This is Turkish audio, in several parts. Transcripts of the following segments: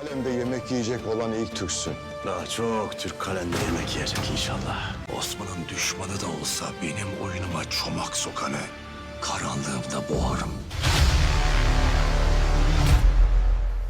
Kalemde yemek yiyecek olan ilk Türksün. Daha çok Türk kalemde yemek yiyecek inşallah. Osman'ın düşmanı da olsa benim oyunuma çomak sokanı karanlığımda boğarım.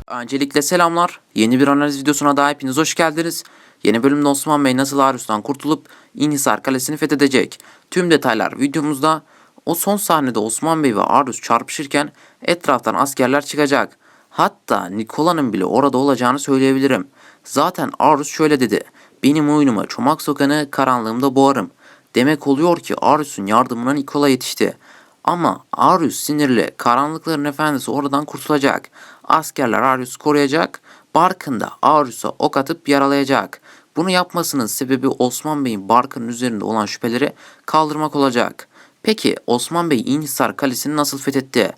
Öncelikle selamlar. Yeni bir analiz videosuna daha hepiniz hoş geldiniz. Yeni bölümde Osman Bey nasıl Arus'tan kurtulup İnhisar Kalesi'ni fethedecek? Tüm detaylar videomuzda. O son sahnede Osman Bey ve Arus çarpışırken etraftan askerler çıkacak. Hatta Nikola'nın bile orada olacağını söyleyebilirim. Zaten Arus şöyle dedi. Benim oyunuma çomak sokanı karanlığımda boğarım. Demek oluyor ki Arus'un yardımına Nikola yetişti. Ama Arius sinirli, karanlıkların efendisi oradan kurtulacak. Askerler Arius'u koruyacak, Barkın da Arius'a ok atıp yaralayacak. Bunu yapmasının sebebi Osman Bey'in Barkın'ın üzerinde olan şüpheleri kaldırmak olacak. Peki Osman Bey İnhisar Kalesi'ni nasıl fethetti?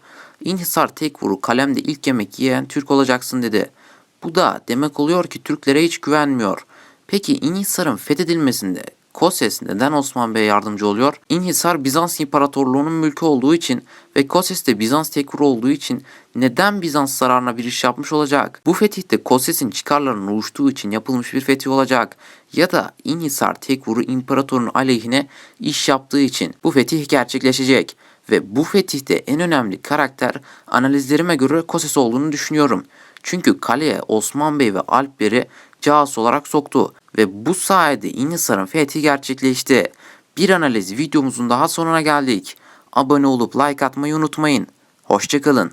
İnhisar tek vuru kalemde ilk yemek yiyen Türk olacaksın dedi. Bu da demek oluyor ki Türklere hiç güvenmiyor. Peki İnhisar'ın fethedilmesinde Koses neden Osman Bey'e yardımcı oluyor? İnhisar Bizans İmparatorluğu'nun mülkü olduğu için ve Koses de Bizans tekfuru olduğu için neden Bizans zararına bir iş yapmış olacak? Bu fetihte Koses'in çıkarlarının uyuştuğu için yapılmış bir fetih olacak. Ya da İnhisar tekfuru imparatorun aleyhine iş yaptığı için bu fetih gerçekleşecek. Ve bu fetihte en önemli karakter analizlerime göre Koses olduğunu düşünüyorum. Çünkü kaleye Osman Bey ve Alpber'i casus olarak soktu ve bu sayede İnhisar'ın fethi gerçekleşti. Bir analiz videomuzun daha sonuna geldik. Abone olup like atmayı unutmayın. Hoşçakalın.